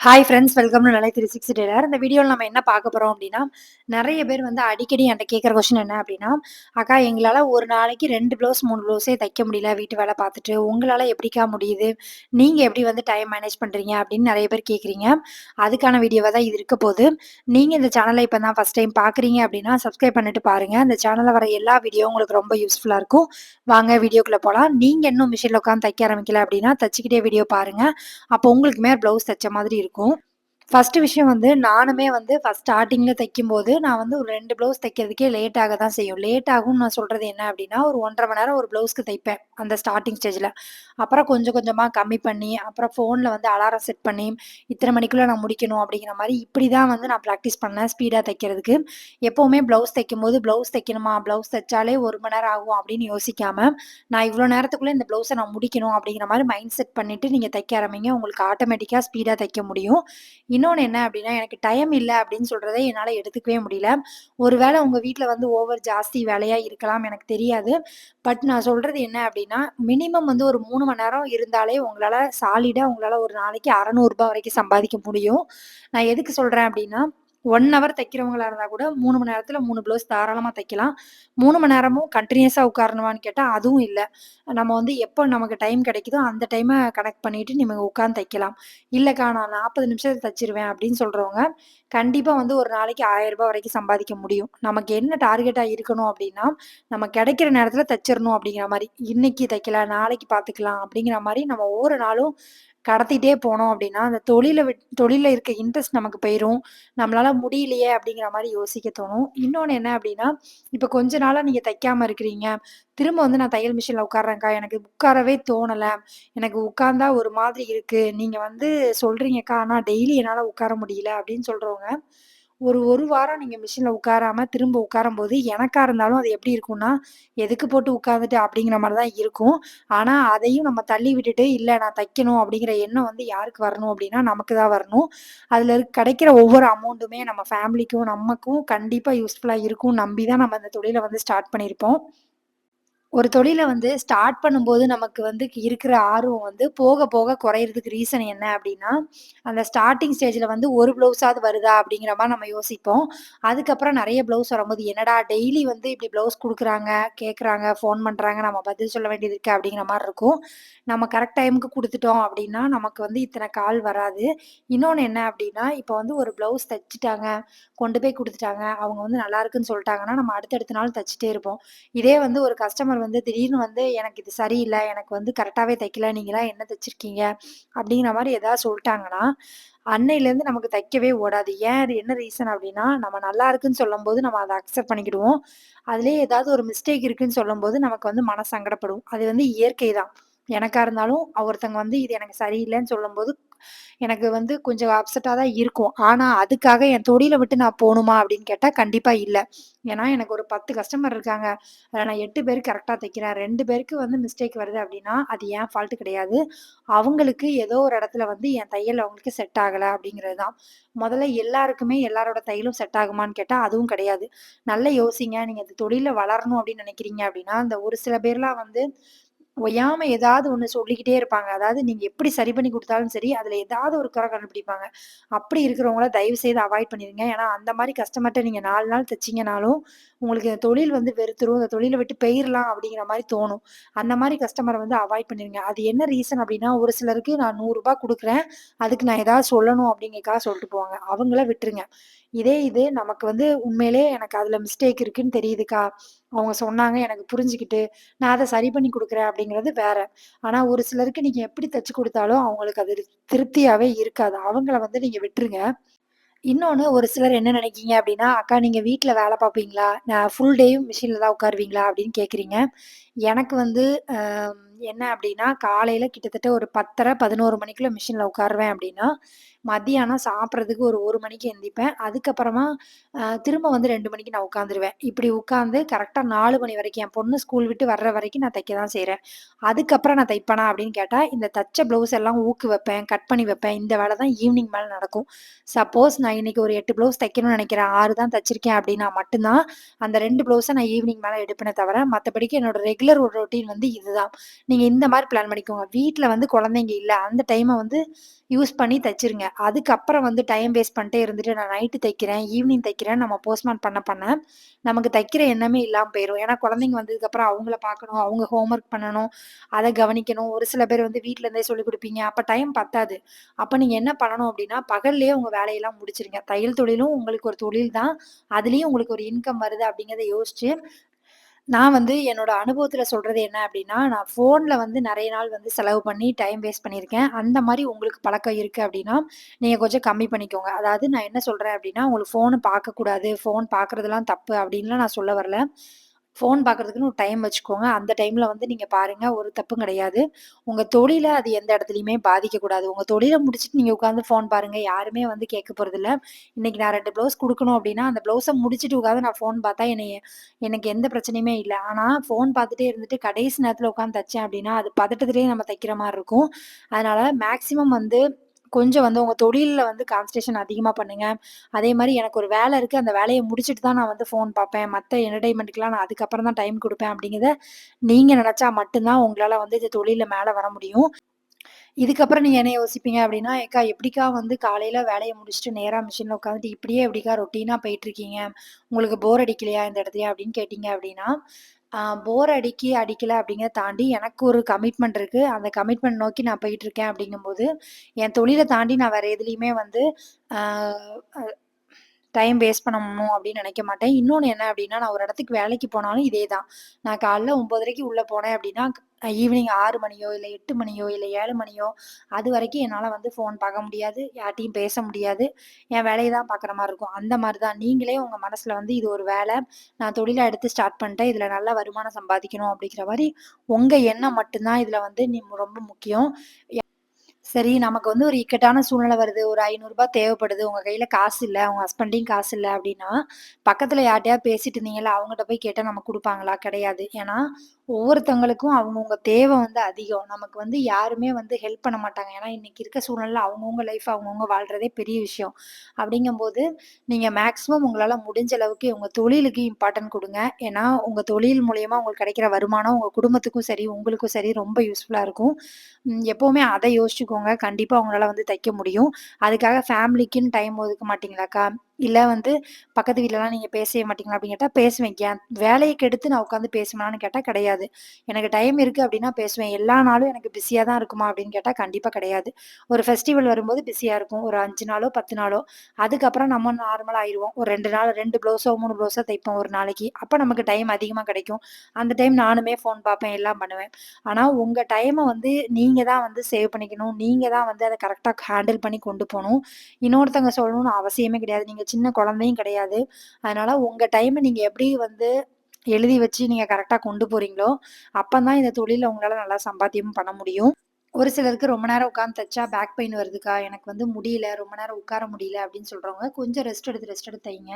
Hi friends welcome to நிலை three six Taylor இந்த வீடியோவில் நம்ம என்ன பார்க்க போகிறோம் அப்படின்னா நிறைய பேர் வந்து அடிக்கடி என்கிட்ட கேட்குற கொஷின் என்ன அப்படின்னா அக்கா எங்களால் ஒரு நாளைக்கு ரெண்டு ப்ளவுஸ் மூணு ப்ளவுஸே தைக்க முடியல வீட்டு வேலை பார்த்துட்டு. உங்களால் எப்படிக்கா முடியுது? நீங்கள் எப்படி வந்து டைம் மேனேஜ் பண்ணுறீங்க அப்படின்னு நிறைய பேர் கேட்குறீங்க. அதுக்கான வீடியோவாக தான் இது இருக்க போது நீங்கள் இந்த சேனலை இப்போ தான் ஃபஸ்ட் டைம் பார்க்குறீங்க அப்படின்னா சப்ஸ்கிரைப் பண்ணிட்டு பாருங்கள் இந்த சேனலில் வர எல்லா வீடியோ உங்களுக்கு ரொம்ப யூஸ்ஃபுல்லாக இருக்கும். வாங்க வீடியோக்குள்ளே போகலாம் நீங்கள் இன்னும் மிஷினில் உட்காந்து தைக்க ஆரம்பிக்கல அப்படின்னா தைச்சிக்கிட்டே வீடியோ பாருங்கள் அப்போ உங்களுக்குமே ப்ளவுஸ் தைச்ச மாதிரி இருக்கும். இருக்கும் ஃபஸ்ட்டு விஷயம் வந்து நானுமே வந்து ஃபஸ்ட் ஸ்டார்டிங்கில் தைக்கும்போது நான் வந்து ஒரு ரெண்டு ப்ளவுஸ் தைக்கிறதுக்கே லேட் ஆக தான் செய்யும். லேட் ஆகும்னு நான் சொல்கிறது என்ன அப்படின்னா ஒரு ஒன்றரை மணி நேரம் ஒரு ப்ளவுஸ்க்கு தைப்பேன் அந்த ஸ்டார்டிங் ஸ்டேஜில் அப்புறம் கொஞ்சம் கொஞ்சமாக கம்மி பண்ணி அப்புறம் ஃபோனில் வந்து அலாரம் செட் பண்ணி இத்தனை மணிக்குள்ளே நான் முடிக்கணும் அப்படிங்கிற மாதிரி இப்படி தான் வந்து நான் ப்ராக்டிஸ் பண்ணேன் ஸ்பீடாக தைக்கிறதுக்கு. எப்போவுமே ப்ளவுஸ் தைக்கும்போது ப்ளவுஸ் தைக்கணுமா? ப்ளவுஸ் தைச்சாலே ஒரு மணி நேரம் ஆகும் அப்படின்னு யோசிக்காமல் நான் இவ்வளோ நேரத்துக்குள்ளே இந்த ப்ளவுஸை நான் முடிக்கணும் அப்படிங்கிற மாதிரி மைண்ட் செட் பண்ணிவிட்டு நீங்கள் தைக்க ஆரம்பிங்க. உங்களுக்கு ஆட்டோமேட்டிக்காக ஸ்பீடாக தைக்க முடியும். இன்னொன்று என்ன அப்படின்னா எனக்கு டைம் இல்லை அப்படின்னு சொல்கிறதே என்னால் எடுத்துக்கவே முடியல. ஒருவேளை உங்கள் வீட்டில் வந்து ஓவர் ஜாஸ்தி வேலையாக இருக்கலாம் எனக்கு தெரியாது. பட் நான் சொல்கிறது என்ன அப்படின்னா மினிமம் வந்து ஒரு மூணு மணி நேரம் இருந்தாலே உங்களால் சாலிடாக உங்களால் ஒரு நாளைக்கு அறநூறுபா வரைக்கும் சம்பாதிக்க முடியும். நான் எதுக்கு சொல்கிறேன் அப்படின்னா ஒன் ஹவர் தைக்கிறவங்களா இருந்தால் கூட மூணு மணி நேரத்தில் மூணு ப்ளவுஸ் தாராளமாக தைக்கலாம். மூணு மணி நேரமும் கண்டினியூஸாக உட்காரணுமான்னு கேட்டால் அதுவும் இல்லை. நம்ம வந்து எப்போ நமக்கு டைம் கிடைக்குதோ அந்த டைமை கனெக்ட் பண்ணிவிட்டு நீங்கள் உட்காந்து தைக்கலாம். இல்லைக்கா நான் நாற்பது நிமிஷத்தை தைச்சிருவேன் அப்படின்னு சொல்கிறவங்க கண்டிப்பாக வந்து ஒரு நாளைக்கு ஆயிரம் ரூபாய் வரைக்கும் சம்பாதிக்க முடியும். நமக்கு என்ன டார்கெட்டாக இருக்கணும் அப்படின்னா நம்ம கிடைக்கிற நேரத்தில் தைச்சிடணும் அப்படிங்கிற மாதிரி. இன்னைக்கு தைக்கல நாளைக்கு பார்த்துக்கலாம் அப்படிங்கிற மாதிரி நம்ம ஒவ்வொரு நாளும் கடத்திட்டே போனோம் அப்படின்னா அந்த தொழிலை விட் தொழிலில் இருக்க இன்ட்ரெஸ்ட் நமக்கு போயிடும் நம்மளால முடியலையே அப்படிங்கிற மாதிரி யோசிக்க தோணும். இன்னொன்று என்ன அப்படின்னா இப்போ கொஞ்ச நாளாக நீங்கள் தைக்காமல் இருக்கிறீங்க. திரும்ப வந்து நான் தையல் மிஷினில் உட்காடுறேன்க்கா எனக்கு உட்காரவே தோணலை. எனக்கு உட்காந்தா ஒரு மாதிரி இருக்குது நீங்கள் வந்து சொல்கிறீங்கக்கா ஆனால் டெய்லி என்னால் உட்கார முடியல அப்படின்னு சொல்கிறவங்க ஒரு ஒரு வாரம் நீங்கள் மிஷினில் உட்காராம திரும்ப உட்காரும்போது எனக்காக இருந்தாலும் அது எப்படி இருக்கும்னா எதுக்கு போட்டு உட்காந்துட்டு அப்படிங்கிற மாதிரி தான் இருக்கும். ஆனால் அதையும் நம்ம தள்ளி விட்டுட்டு இல்லை நான் தைக்கணும் அப்படிங்கிற எண்ணம் வந்து யாருக்கு வரணும் அப்படின்னா நமக்கு தான் வரணும். அதில் கிடைக்கிற ஒவ்வொரு அமௌண்ட்டுமே நம்ம ஃபேமிலிக்கும் நமக்கும் கண்டிப்பாக யூஸ்ஃபுல்லாக இருக்கும் நம்பி தான் நம்ம அந்த தொழிலை வந்து ஸ்டார்ட் பண்ணியிருப்போம். ஒரு தொழிலை வந்து ஸ்டார்ட் பண்ணும்போது நமக்கு வந்து இருக்கிற ஆர்வம் வந்து போக போக குறையிறதுக்கு ரீசன் என்ன அப்படின்னா அந்த ஸ்டார்டிங் ஸ்டேஜில் வந்து ஒரு ப்ளவுஸாவது வருதா அப்படிங்கிற மாதிரி நம்ம யோசிப்போம். அதுக்கப்புறம் நிறைய ப்ளவுஸ் வரும்போது என்னடா டெய்லி வந்து இப்படி ப்ளவுஸ் கொடுக்குறாங்க கேட்குறாங்க ஃபோன் பண்ணுறாங்க நம்ம பதில் சொல்ல வேண்டியது இருக்குது அப்படிங்கிற மாதிரி இருக்கும். நம்ம கரெக்ட் டைமுக்கு கொடுத்துட்டோம் அப்படின்னா நமக்கு வந்து இத்தனை கால் வராது. இன்னொன்று என்ன அப்படின்னா இப்போ வந்து ஒரு ப்ளவுஸ் தைச்சிட்டாங்க கொண்டு போய் கொடுத்துட்டாங்க அவங்க வந்து நல்லா இருக்குன்னு சொல்லிட்டாங்கன்னா நம்ம அடுத்தடுத்த நாள் தைச்சிட்டே இருப்போம். இதே வந்து ஒரு கஸ்டமர் வந்து திடீர்னு வந்து எனக்கு இது சரியில்லை எனக்கு வந்து கரெக்டாகவே தைக்கல நீங்களாம் என்ன தைச்சிருக்கீங்க? அப்படிங்கிற மாதிரி எதாவது சொல்லிட்டாங்கன்னா அன்னையிலேருந்து நமக்கு தைக்கவே ஓடாது. ஏன் அது என்ன ரீசன் அப்படின்னா நம்ம நல்லா இருக்குன்னு சொல்லும்போது நம்ம அதை அக்செப்ட் பண்ணிக்கிடுவோம். அதுலேயே ஏதாவது ஒரு மிஸ்டேக் இருக்குன்னு சொல்லும்போது நமக்கு வந்து மன சங்கடப்படும் அது வந்து இயற்கை தான். எனக்கா இருந்தாலும் ஒருத்தங்க வந்து இது எனக்கு சரியில்லைன்னு சொல்லும்போது எனக்கு வந்து கொஞ்சம் அப்செட்டாக தான் இருக்கும். ஆனால் அதுக்காக என் தொழிலை விட்டு நான் போகணுமா? அப்படின்னு கேட்டால் கண்டிப்பாக இல்லை. ஏன்னா எனக்கு ஒரு பத்து கஸ்டமர் இருக்காங்க. அதில் நான் எட்டு பேர் கரெக்டாக தைக்கிறேன். ரெண்டு பேருக்கு வந்து மிஸ்டேக் வருது அப்படின்னா அது ஏன் ஃபால்ட்டு கிடையாது. அவங்களுக்கு ஏதோ ஒரு இடத்துல வந்து என் தையல் அவங்களுக்கு செட் ஆகலை அப்படிங்கிறது தான். முதல்ல எல்லாருக்குமே எல்லாரோட தையலும் செட் ஆகுமான்னு கேட்டால் அதுவும் கிடையாது. நல்ல யோசிங்க. நீங்கள் இந்த தொழிலில் வளரணும் அப்படின்னு நினைக்கிறீங்க அப்படின்னா அந்த ஒரு சில பேர்லாம் வந்து ஒய்யாம ஏதாவது ஒன்று சொல்லிக்கிட்டே இருப்பாங்க. அதாவது நீங்கள் எப்படி சரி பண்ணி கொடுத்தாலும் சரி, அதில் ஏதாவது ஒரு குறை கண்டுபிடிப்பாங்க. அப்படி இருக்கிறவங்கள தயவு செய்து அவாய்ட் பண்ணிருங்க. ஏன்னா, அந்த மாதிரி கஸ்டமர்ட்ட நீங்கள் நாலு நாள் தைச்சிங்கனாலும் உங்களுக்கு இந்த தொழில் வந்து வெறுத்துரும். இந்த தொழிலை விட்டு பெயிரலாம் அப்படிங்கிற மாதிரி தோணும். அந்த மாதிரி கஸ்டமரை வந்து அவாய்ட் பண்ணிடுங்க அது என்ன ரீசன் அப்படின்னா, ஒரு சிலருக்கு நான் நூறுரூபா கொடுக்குறேன் அதுக்கு நான் ஏதாவது சொல்லணும் அப்படிங்கிறக்காக சொல்லிட்டு போவாங்க. அவங்கள விட்டுருங்க. இதே இது நமக்கு வந்து உண்மையிலே எனக்கு அதுல மிஸ்டேக் இருக்குன்னு தெரியுதுக்கா. அவங்க சொன்னாங்க எனக்கு புரிஞ்சுக்கிட்டு நான் அதை சரி பண்ணி கொடுக்குறேன் அப்படிங்கிறது வேற. ஆனா ஒரு சிலருக்கு நீங்க எப்படி தச்சு கொடுத்தாலும் அவங்களுக்கு அது திருப்தியாவே இருக்காது. அவங்கள வந்து நீங்க விட்டுருங்க. இன்னொன்று ஒரு சிலர் என்ன நினைக்கீங்க அப்படின்னா, "அக்கா நீங்கள் வீட்டில் வேலை பார்ப்பீங்களா? நான் ஃபுல் டேயும் மிஷின்ல தான் உட்காருவீங்களா?" அப்படின்னு கேட்குறீங்க. எனக்கு வந்து என்ன அப்படின்னா, காலையில் கிட்டத்தட்ட ஒரு பத்தரை பதினோரு மணிக்குள்ளே மிஷினில் உட்காருவேன் அப்படின்னா, மதியானம் சாப்பிட்றதுக்கு ஒரு ஒரு மணிக்கு எந்திரிப்பேன். அதுக்கப்புறமா திரும்ப வந்து ரெண்டு மணிக்கு நான் உட்காந்துருவேன். இப்படி உட்காந்து கரெக்டாக நாலு மணி வரைக்கும் என் பொண்ணு ஸ்கூல் விட்டு வர்ற வரைக்கும் நான் தைக்க தான் செய்கிறேன் அதுக்கப்புறம் நான் தைப்பேனா அப்படின்னு கேட்டால் இந்த தச்ச ப்ளவுஸ் எல்லாம் ஊக்கு வைப்பேன், கட் பண்ணி வைப்பேன். இந்த வேலை தான் ஈவினிங் மேலே நடக்கும். சப்போஸ் நான் இன்னைக்கு ஒரு எட்டு ப்ளவுஸ் தைக்கணும்னு நினைக்கிறேன். ஆறு தான் தச்சிருக்கேன் அப்படின்னா மட்டும்தான் அந்த ரெண்டு ப்ளவுஸை நான் ஈவினிங் மேலே எடுப்பேனே தவிர, மற்றபடிக்கு என்னோட ரெகுலர் ரொட்டீன் வந்து இதுதான். நீங்கள் இந்த மாதிரி பிளான் பண்ணிக்கோங்க. வீட்டில் வந்து குழந்தைங்க இல்லை அந்த டைமை வந்து யூஸ் பண்ணி தைச்சிருங்க அதுக்கப்புறம் வந்து டைம் வேஸ்ட் பண்ணிட்டே இருந்துட்டு நான் நைட்டு தைக்கிறேன், ஈவினிங் தைக்கிறேன் நம்ம போஸ்ட்மார்ட் பண்ண பண்ண நமக்கு தைக்கிற எண்ணமே இல்லாமல் போயிடும் ஏன்னா குழந்தைங்க வந்ததுக்கப்புறம் அவங்கள பார்க்கணும், அவங்க ஹோம் ஒர்க் பண்ணணும், அதை கவனிக்கணும். ஒரு சில பேர் வந்து வீட்டிலேருந்தே இருந்தே சொல்லிக் அப்போ டைம் பத்தாது. அப்போ நீங்கள் என்ன பண்ணணும் அப்படின்னா பகல்லே உங்கள் வேலையெல்லாம் முடிச்சிருங்க தையல் தொழிலும் உங்களுக்கு ஒரு தொழில் தான். அதுலேயும் உங்களுக்கு ஒரு இன்கம் வருது அப்படிங்கிறத யோசிச்சு நான் வந்து என்னோட அனுபவத்தில் சொல்கிறது என்ன அப்படின்னா நான் ஃபோனில் வந்து நிறைய நாள் வந்து செலவு பண்ணி டைம் வேஸ்ட் பண்ணியிருக்கேன். அந்த மாதிரி உங்களுக்கு பழக்கம் இருக்குது அப்படின்னா நீங்கள் கொஞ்சம் கம்மி பண்ணிக்கோங்க. அதாவது நான் என்ன சொல்கிறேன் அப்படின்னா உங்களுக்கு ஃபோனு பார்க்கக்கூடாது, ஃபோன் பார்க்குறதுலாம் தப்பு அப்படின்லாம் நான் சொல்ல வரல. ஃபோன் பார்க்குறதுக்குன்னு ஒரு டைம் வச்சுக்கோங்க. அந்த டைமில் வந்து நீங்கள் பாருங்கள் ஒரு தப்பும் கிடையாது. உங்கள் தொழில அது எந்த இடத்துலையுமே பாதிக்கக்கூடாது. உங்கள் தொழில முடிச்சுட்டு நீங்கள் உட்காந்து ஃபோன் பாருங்கள் யாருமே வந்து கேட்க போகிறதில்ல இன்றைக்கி நான் ரெண்டு ப்ளவுஸ் கொடுக்கணும் அப்படின்னா அந்த ப்ளவுஸை முடிச்சுட்டு உட்காந்து நான் ஃபோன் பார்த்தா என்னை எனக்கு எந்த பிரச்சனையுமே இல்லை ஆனால் ஃபோன் பார்த்துட்டே இருந்துட்டு கடைசி நேரத்தில் உட்காந்து தைச்சேன் அப்படின்னா அது பதட்டத்திலேயே நம்ம தைக்கிற மாதிரி இருக்கும். அதனால் மேக்ஸிமம் வந்து கொஞ்சம் வந்து உங்க தொழிலில் வந்து கான்சன்ட்ரேஷன் அதிகமா பண்ணுங்க. அதே மாதிரி எனக்கு ஒரு வேலை இருக்கு. அந்த வேலையை முடிச்சுட்டு தான் நான் வந்து ஃபோன் பார்ப்பேன். மற்ற என்டர்டெயின்மென்ட்க்குலாம் நான் அதுக்கப்புறம் தான் டைம் கொடுப்பேன் அப்படிங்கிறத நீங்க நினச்சா மட்டும்தான் உங்களால் உங்களால வந்து இந்த தொழிலில் மேலே வர முடியும். இதுக்கப்புறம் நீங்க என்ன யோசிப்பீங்க அப்படின்னா "ஏக்கா எப்படிக்கா வந்து காலையில வேலையை முடிச்சுட்டு நேராக மிஷினில் உட்காந்துட்டு இப்படியே எப்படிக்கா ரொட்டீனா போயிட்டுருக்கீங்க? உங்களுக்கு போர் அடிக்கலையா இந்த இடத்துல அப்படின்னு கேட்டீங்க அப்படின்னா போர் அடிக்கி, அடிக்கல அப்படிங்கிறத தாண்டி எனக்கு ஒரு கமிட்மெண்ட் இருக்கு. அந்த கமிட்மெண்ட் நோக்கி நான் போயிட்டுருக்கேன் அப்படிங்கும்போது என் தொழிலை தாண்டி நான் வேற எதுலையுமே வந்து டைம் வேஸ்ட் பண்ணணும் அப்படின்னு நினைக்க மாட்டேன். இன்னொன்று என்ன அப்படின்னா நான் ஒரு இடத்துக்கு வேலைக்கு போனாலும் இதே தான். நான் காலைல ஒம்பதரைக்கு உள்ளே போனேன் அப்படின்னா ஈவினிங் ஆறு மணியோ, இல்லை எட்டு மணியோ, இல்லை ஏழு மணியோ, அது வரைக்கும் என்னால் வந்து ஃபோன் பார்க்க முடியாது. யார்ட்டையும் பேச முடியாது. என் வேலையை தான் பார்க்குற மாதிரி இருக்கும். அந்த மாதிரி தான் நீங்களே உங்கள் மனசில் வந்து இது ஒரு வேலை நான் தொழிலாக எடுத்து ஸ்டார்ட் பண்ணிட்டேன். இதில் நல்ல வருமானம் சம்பாதிக்கணும் அப்படிங்கிற மாதிரி உங்கள் எண்ணம் மட்டும்தான் இதில் வந்து நீ ரொம்ப முக்கியம். சரி நமக்கு வந்து ஒரு இக்கட்டான சூழ்நிலை வருது. ஒரு ஐநூறுரூபா தேவைப்படுது. உங்கள் கையில் காசு இல்லை உங்கள் ஹஸ்பண்டையும் காசு இல்லை அப்படின்னா பக்கத்தில் யார்ட்டையா பேசிட்டு இருந்தீங்களா அவங்ககிட்ட போய் கேட்டால் நமக்கு கொடுப்பாங்களா கிடையாது. ஏன்னா, ஒவ்வொருத்தவங்களுக்கும் அவங்கவுங்க தேவை வந்து அதிகம். நமக்கு வந்து யாருமே வந்து ஹெல்ப் பண்ண மாட்டாங்க. ஏன்னா, இன்னைக்கு இருக்க சூழ்நிலை அவங்கவுங்க லைஃப் அவங்கவுங்க வாழ்றதே பெரிய விஷயம். அப்படிங்கும்போது நீங்க மேக்ஸிமம் உங்களால முடிஞ்ச அளவுக்கு உங்க தொழிலுக்கு இம்பார்ட்டன்ட் கொடுங்க ஏன்னா, உங்க தொழில் மூலியமா உங்களுக்கு கிடைக்கிற வருமானம் உங்க குடும்பத்துக்கும் சரி, உங்களுக்கும் சரி ரொம்ப யூஸ்ஃபுல்லா இருக்கும். எப்போவுமே எப்பவுமே அத யோசிச்சுக்கோங்க. கண்டிப்பா உங்களால வந்து தைக்க முடியும். அதுக்காக ஃபேமிலிக்குன்னு டைம் ஒதுக்க மாட்டீங்களாக்கா? இல்லை வந்து பக்கத்து வீட்லலாம் நீங்கள் பேசவே மாட்டீங்களா? அப்படின்னு கேட்டால் பேசுவேன். என் வேலைய கெடுத்து நான் உட்காந்து பேசுவேனான்னு கேட்டால் கிடையாது. எனக்கு டைம் இருக்குது அப்படின்னா பேசுவேன். எல்லா நாளும் எனக்கு பிஸியாக தான் இருக்குமா? அப்படின்னு கேட்டால் கண்டிப்பாக கிடையாது. ஒரு ஃபெஸ்டிவல் வரும்போது பிஸியாக இருக்கும். ஒரு அஞ்சு நாளோ, 10 நாளோ. அதுக்கப்புறம் நம்ம நார்மலாக ஆயிடுவோம் ஒரு ரெண்டு நாள் ரெண்டு ப்ளவுஸோ, மூணு ப்ளவுஸோ தைப்போம் ஒரு நாளைக்கு. அப்போ நமக்கு டைம் அதிகமாக கிடைக்கும். அந்த டைம் நானுமே ஃபோன் பார்ப்பேன், எல்லாம் பண்ணுவேன். ஆனால் உங்கள் டைமை வந்து நீங்கள் தான் வந்து சேவ் பண்ணிக்கணும். நீங்கள் தான் வந்து அதை கரெக்டாக ஹேண்டில் பண்ணி கொண்டு போகணும் இன்னொருத்தவங்க சொல்லணும்னு அவசியமே கிடையாது. நீங்கள் சின்ன குழந்தையும் கிடையாது. அதனால உங்க டைமை நீங்க எப்படி வந்து எழுதி வச்சு நீங்க கரெக்டா கொண்டு போறீங்களோ, அப்பதான் இந்த தொழில உங்களால நல்லா சம்பாத்தியமும் பண்ண முடியும். ஒரு சிலருக்கு ரொம்ப நேரம் உட்காந்து தைச்சா பேக் பெயின் வருதுக்கா. எனக்கு வந்து முடியல. ரொம்ப நேரம் உட்கார முடியல அப்படின்னு சொல்றவங்க, கொஞ்சம் ரெஸ்ட் எடுத்து, ரெஸ்ட் எடுத்து தைங்க.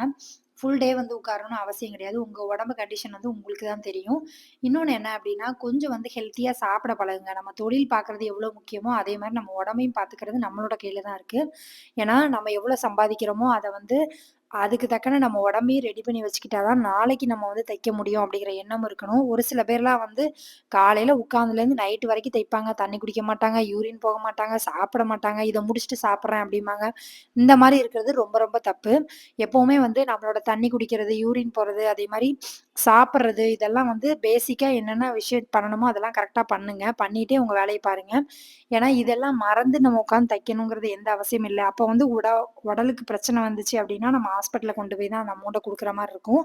ஃபுல் டே வந்து உட்காரணும்னு அவசியம் கிடையாது. உங்க உடம்பு கண்டிஷன் வந்து உங்களுக்கு தான் தெரியும். இன்னொன்னு என்ன அப்படின்னா கொஞ்சம் வந்து ஹெல்த்தியா சாப்பிட பழகுங்க. நம்ம தொழில் பார்க்குறது எவ்வளோ முக்கியமோ, அதே மாதிரி நம்ம உடம்பையும் பார்த்துக்கிறது நம்மளோட கையில தான் இருக்கு. ஏன்னா, நம்ம எவ்வளோ சம்பாதிக்கிறோமோ, அதை வந்து அதுக்கு தக்கன நம்ம உடம்பையும் ரெடி பண்ணி வச்சுக்கிட்டா தான், நாளைக்கு நம்ம வந்து தைக்க முடியும் அப்படிங்கிற எண்ணம் இருக்கணும். ஒரு சில பேர்லாம் வந்து காலையில் உட்காந்துலேருந்து நைட் வரைக்கும் தைப்பாங்க. தண்ணி குடிக்க மாட்டாங்க, யூரின் போக மாட்டாங்க, சாப்பிட மாட்டாங்க. இதை முடிச்சுட்டு சாப்பிட்றேன் அப்படிம்பாங்க இந்த மாதிரி இருக்கிறது ரொம்ப ரொம்ப தப்பு. எப்போவுமே வந்து நம்மளோட தண்ணி குடிக்கிறது, யூரின் போகிறது அதே மாதிரி சாப்பிட்றது இதெல்லாம் வந்து பேசிக்காக என்னென்ன விஷயம் பண்ணணுமோ அதெல்லாம் கரெக்டாக பண்ணுங்க. பண்ணிட்டே உங்கள் வேலையை பாருங்க. ஏன்னா, இதெல்லாம் மறந்து நம்ம உட்காந்து தைக்கணுங்கிறது எந்த அவசியமும் இல்லை அப்போ வந்து உட உடலுக்கு பிரச்சனை வந்துச்சு அப்படின்னா நம்ம ஹாஸ்பிட்டலில் கொண்டு போய் தான் அந்த அமௌண்ட்டை கொடுக்குற மாதிரி இருக்கும்.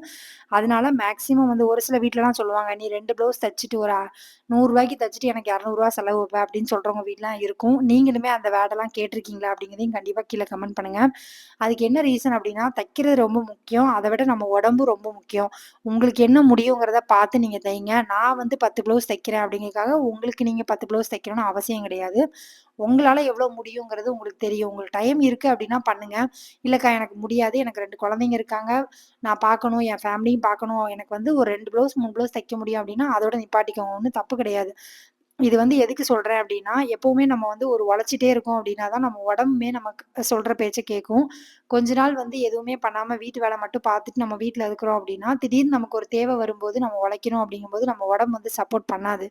அதனால மேக்ஸிமம் வந்து ஒரு சில வீட்டிலலாம் சொல்லுவாங்க, "நீ ரெண்டு ப்ளவுஸ் தைச்சிட்டு ஒரு நூறுரூவாய்க்கு தைச்சிட்டு எனக்கு இரநூறுவா செலவு வைப்பேன் அப்படின்னு சொல்கிறவங்க வீட்லாம் இருக்கும். நீங்களுமே அந்த வேர்டெல்லாம் கேட்டிருக்கீங்களா அப்படிங்கிறதையும் கண்டிப்பாக கீழே கமெண்ட் பண்ணுங்கள் அதுக்கு என்ன ரீசன் அப்படின்னா தைக்கிறது ரொம்ப முக்கியம். அதை விட நம்ம உடம்பு ரொம்ப முக்கியம். உங்களுக்கு என்ன முடியுங்கிறத பார்த்து நீங்கள் தைங்க. நான் வந்து 10 ப்ளவுஸ் தைக்கிறேன் அப்டிங்கிறதுக்காக, உங்களுக்கு நீங்கள் பத்து ப்ளவுஸ் தைக்கணும்னு அவசியம் கிடையாது. உங்களால எவ்வளோ முடியுங்கிறது உங்களுக்கு தெரியும். உங்களுக்கு டைம் இருக்கு அப்படின்னா பண்ணுங்க. இல்லைக்கா எனக்கு முடியாது. எனக்கு ரெண்டு குழந்தைங்க இருக்காங்க. நான் பார்க்கணும். என் ஃபேமிலியும் பார்க்கணும். எனக்கு வந்து ஒரு ரெண்டு ப்ளவுஸ், மூணு ப்ளவுஸ் தைக்க முடியும் அப்படின்னா அதோட நிப்பாட்டிக்கோங்க. ஒன்றும் தப்பு கிடையாது. இது வந்து எதுக்கு சொல்றேன் அப்படின்னா எப்பவுமே நம்ம வந்து ஒரு உழைச்சிட்டே இருக்கோம் அப்படின்னா தான் நம்ம உடம்புமே நமக்கு சொல்ற பேச்சை கேட்கும். கொஞ்ச நாள் வந்து எதுவுமே பண்ணாம வீட்டு வேலை மட்டும் பார்த்துட்டு நம்ம வீட்டில் இருக்கிறோம் அப்படின்னா திடீர்னு நமக்கு ஒரு தேவை வரும்போது நம்ம உழைக்கணும் அப்படிங்கும்போது நம்ம உடம்பு வந்து சப்போர்ட் பண்ணாது.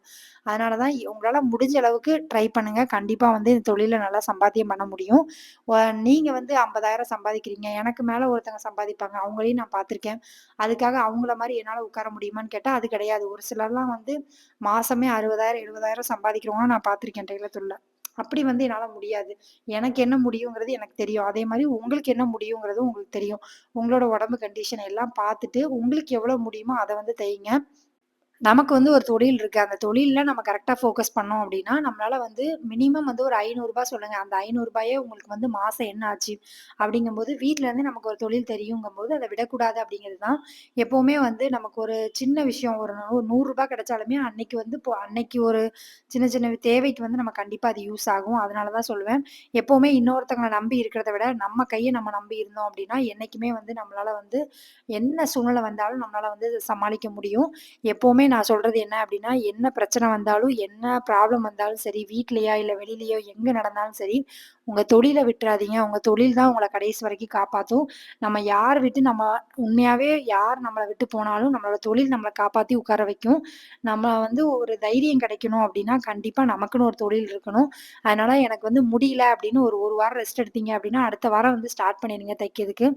அதனால தான் உங்களால முடிஞ்ச அளவுக்கு ட்ரை பண்ணுங்க. கண்டிப்பா வந்து இந்த தொழில்ல நல்லா சம்பாத்தியம் பண்ண முடியும். நீங்கள் நீங்க வந்து 50,000 சம்பாதிக்கிறீங்க. எனக்கு மேல ஒருத்தங்க சம்பாதிப்பாங்க. அவங்களையும் நான் பார்த்துருக்கேன். அதுக்காக அவங்கள மாதிரி என்னால உட்கார முடியுமான்னு கேட்டா, அது கிடையாது. ஒரு சிலர்லாம் வந்து மாசமே 60,000, 70,000 சம்பாதிக்கிறவங்களும் நான் பார்த்துருக்கேன் டெய்லத்துள்ள அப்படி வந்து என்னால முடியாது. எனக்கு என்ன முடியுங்கிறது எனக்கு தெரியும். அதே மாதிரி உங்களுக்கு என்ன முடியுங்கிறதும் உங்களுக்கு தெரியும். உங்களோட உடம்பு கண்டிஷன் எல்லாம் பார்த்துட்டு, உங்களுக்கு எவ்வளோ முடியுமோ அதை வந்து தைங்க. நமக்கு வந்து ஒரு தொழில் இருக்கு. அந்த தொழிலில் நம்ம கரெக்டாக ஃபோக்கஸ் பண்ணோம் அப்படின்னா நம்மளால வந்து மினிமம் வந்து ஒரு ரூ. 500 சொல்லுங்க. அந்த ஐநூறுபாயே உங்களுக்கு வந்து மாசம் என்ன ஆச்சு? அப்படிங்கும்போது வீட்டிலேருந்து இருந்து நமக்கு ஒரு தொழில் தெரியுங்கும்போது, அதை விடக்கூடாது அப்படிங்கிறது தான். எப்பவுமே வந்து நமக்கு ஒரு சின்ன விஷயம் ஒரு நூறுரூபா கிடைச்சாலுமே அன்னைக்கு வந்து இப்போ அன்னைக்கு ஒரு சின்ன சின்ன தேவைக்கு வந்து நம்ம கண்டிப்பா அது யூஸ் ஆகும். அதனால தான் சொல்லுவேன். எப்பவுமே இன்னொருத்தவங்களை நம்பி இருக்கிறத விட, நம்ம கையை நம்ம நம்பி இருந்தோம் அப்படின்னா என்னைக்குமே வந்து நம்மளால வந்து என்ன சூழ்நிலை வந்தாலும் நம்மளால வந்து சமாளிக்க முடியும். எப்பவுமே நான் சொல்றது என்ன அப்படின்னா என்ன பிரச்சனை வந்தாலும், என்ன ப்ராப்ளம் வந்தாலும் சரி, வீட்லயா இல்ல வெளிலயோ எங்க நடந்தாலும் சரி, உங்க தொழில விட்டுறாதீங்க. உங்க தொழில் தான் உங்களை கடைசி வரைக்கும் காப்பாத்தும். நம்ம யார் விட்டு நம்ம உண்மையாவே யார் நம்மளை விட்டு போனாலும், நம்மளோட தொழில் நம்மளை காப்பாத்தி உட்கார வைக்கும். நம்ம வந்து ஒரு தைரியம் கிடைக்கணும் அப்படின்னா கண்டிப்பா நமக்குன்னு ஒரு தொழில் இருக்கணும். அதனால எனக்கு வந்து முடியல அப்படின்னு ஒரு ஒரு வாரம் ரெஸ்ட் எடுத்தீங்க அப்படின்னா அடுத்த வாரம் வந்து ஸ்டார்ட் பண்ணிடுங்க தைக்கிறதுக்கு.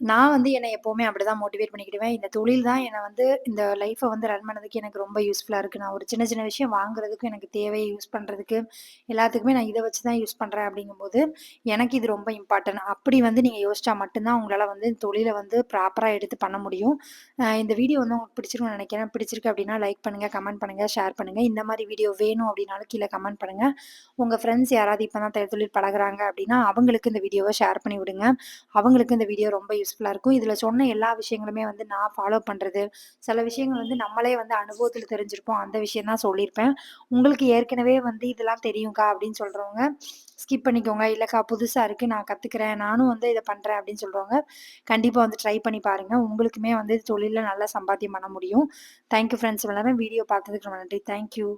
நான் வந்து என்னை எப்போவுமே அப்படி அப்படிதான் மோட்டிவேட் பண்ணிக்கிடுவேன். இந்த தொழில் தான் என்னை வந்து இந்த லைஃப்பை வந்து ரன் பண்ணதுக்கு எனக்கு ரொம்ப யூஸ்ஃபுல்லாக இருக்குது நான் ஒரு சின்ன சின்ன விஷயம் வாங்குறதுக்கும் எனக்கு தேவை யூஸ் பண்ணுறதுக்கு எல்லாத்துக்குமே நான் இதை வச்சு தான் யூஸ் பண்ணுறேன் அப்படிங்கும்போது, எனக்கு இது ரொம்ப இம்பார்ட்டன்ட். அப்படி வந்து நீங்கள் யோசிச்சா மட்டும்தான் உங்களால் வந்து இந்த தொழிலை வந்து ப்ராப்பராக எடுத்து பண்ண முடியும். இந்த வீடியோ வந்து உங்களுக்கு பிடிச்சிருக்கும்னு நினைக்கிறேன் பிடிச்சிருக்கு அப்படின்னா லைக் பண்ணுங்கள் கமெண்ட் பண்ணுங்கள் ஷேர் பண்ணுங்கள் இந்த மாதிரி வீடியோ வேணும் அப்படின்னாலும் கீழே கமெண்ட் பண்ணுங்கள் உங்கள் ஃப்ரெண்ட்ஸ் யாராவது இப்போ தான் தொழில் பழகுறாங்க அப்படின்னா, அவங்களுக்கு இந்த வீடியோவை ஷேர் பண்ணி விடுங்க. அவங்களுக்கு இந்த வீடியோ ரொம்ப யூஸ் யூஸ்ஃபுல்லாக இருக்கும். இதில் சொன்ன எல்லா விஷயங்களுமே வந்து நான் ஃபாலோ பண்ணுறது சில விஷயங்கள் வந்து நம்மளே வந்து அனுபவத்தில் தெரிஞ்சிருப்போம். அந்த விஷயம் தான் சொல்லியிருப்பேன். உங்களுக்கு ஏற்கனவே வந்து இதெல்லாம் தெரியும்க்கா அப்படின்னு சொல்கிறவங்க ஸ்கிப் பண்ணிக்கோங்க. இல்லைக்கா புதுசாக இருக்குது நான் கற்றுக்கிறேன் நானும் வந்து இதை பண்ணுறேன் அப்படின்னு சொல்கிறவங்க கண்டிப்பாக வந்து ட்ரை பண்ணி பாருங்கள் உங்களுக்குமே வந்து தொழிலில் நல்லா சம்பாத்தியம் பண்ண முடியும். தேங்க் யூ ஃப்ரெண்ட்ஸ் எல்லாரும் வீடியோ பார்த்ததுக்கு ரொம்ப நன்றி. Thank you.